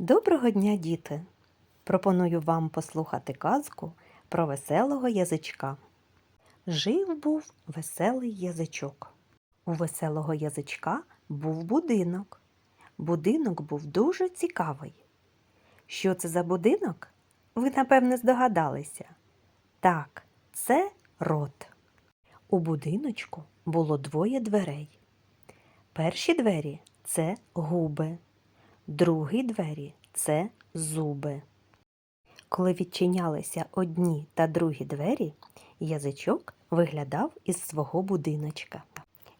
Доброго дня, діти! Пропоную вам послухати казку про веселого язичка. Жив був веселий язичок. У веселого язичка був будинок. Будинок був дуже цікавий. Що це за будинок? Ви, напевне, здогадалися. Так, це рот. У будиночку було двоє дверей. Перші двері це губи. Другі двері це зуби. Коли відчинялися одні та другі двері, язичок виглядав із свого будиночка.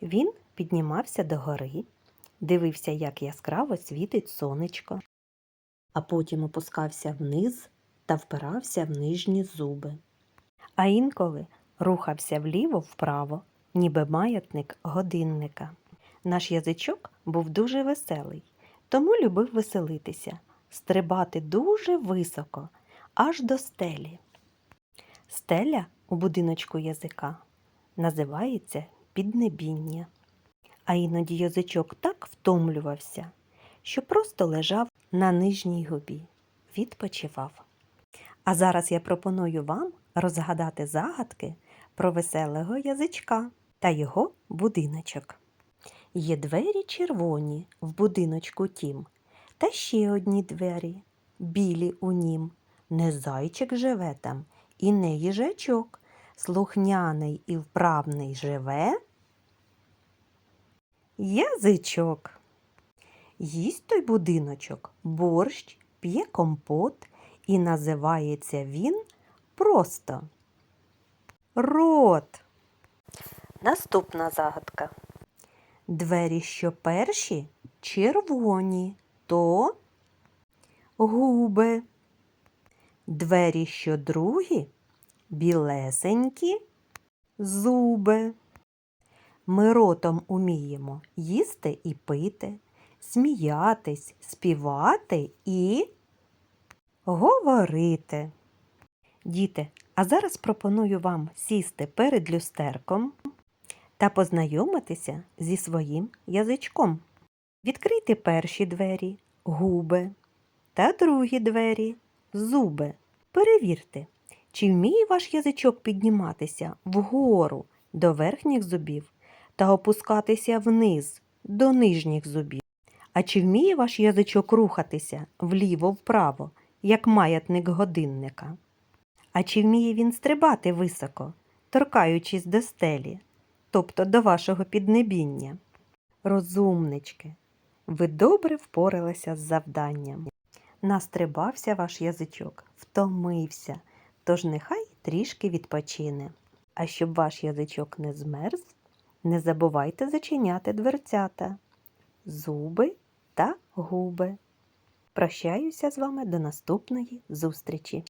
Він піднімався до гори, дивився, як яскраво світить сонечко, а потім опускався вниз та впирався в нижні зуби. А інколи рухався вліво-вправо, ніби маятник годинника. Наш язичок був дуже веселий тому любив веселитися, стрибати дуже високо, аж до стелі. Стеля у будиночку язика називається піднебіння, а іноді язичок так втомлювався, що просто лежав на нижній губі, відпочивав. А зараз я пропоную вам розгадати загадки про веселого язичка та його будиночок. Є двері червоні в будиночку тім, та ще одні двері, білі у нім. Не зайчик живе там і не їжачок, слухняний і вправний живе. Язичок. Їсть той будиночок борщ, п'є компот, і називається він просто рот. Наступна загадка. Двері, що перші червоні, то губи. Двері, що другі білесенькі зуби. Ми ротом уміємо їсти і пити, сміятись, співати і говорити. Діти, а зараз пропоную вам сісти перед люстерком та познайомитися зі своїм язичком. Відкрийте перші двері, губи та другі двері, зуби. Перевірте, чи вміє ваш язичок підніматися вгору до верхніх зубів та опускатися вниз до нижніх зубів. А чи вміє ваш язичок рухатися вліво-вправо, як маятник годинника? А чи вміє він стрибати високо, торкаючись до стелі? Тобто до вашого піднебіння. Розумнички, ви добре впоралися з завданням. Настрибався ваш язичок, втомився, тож нехай трішки відпочине. А щоб ваш язичок не змерз, не забувайте зачиняти дверцята, зуби та губи. Прощаюся з вами до наступної зустрічі!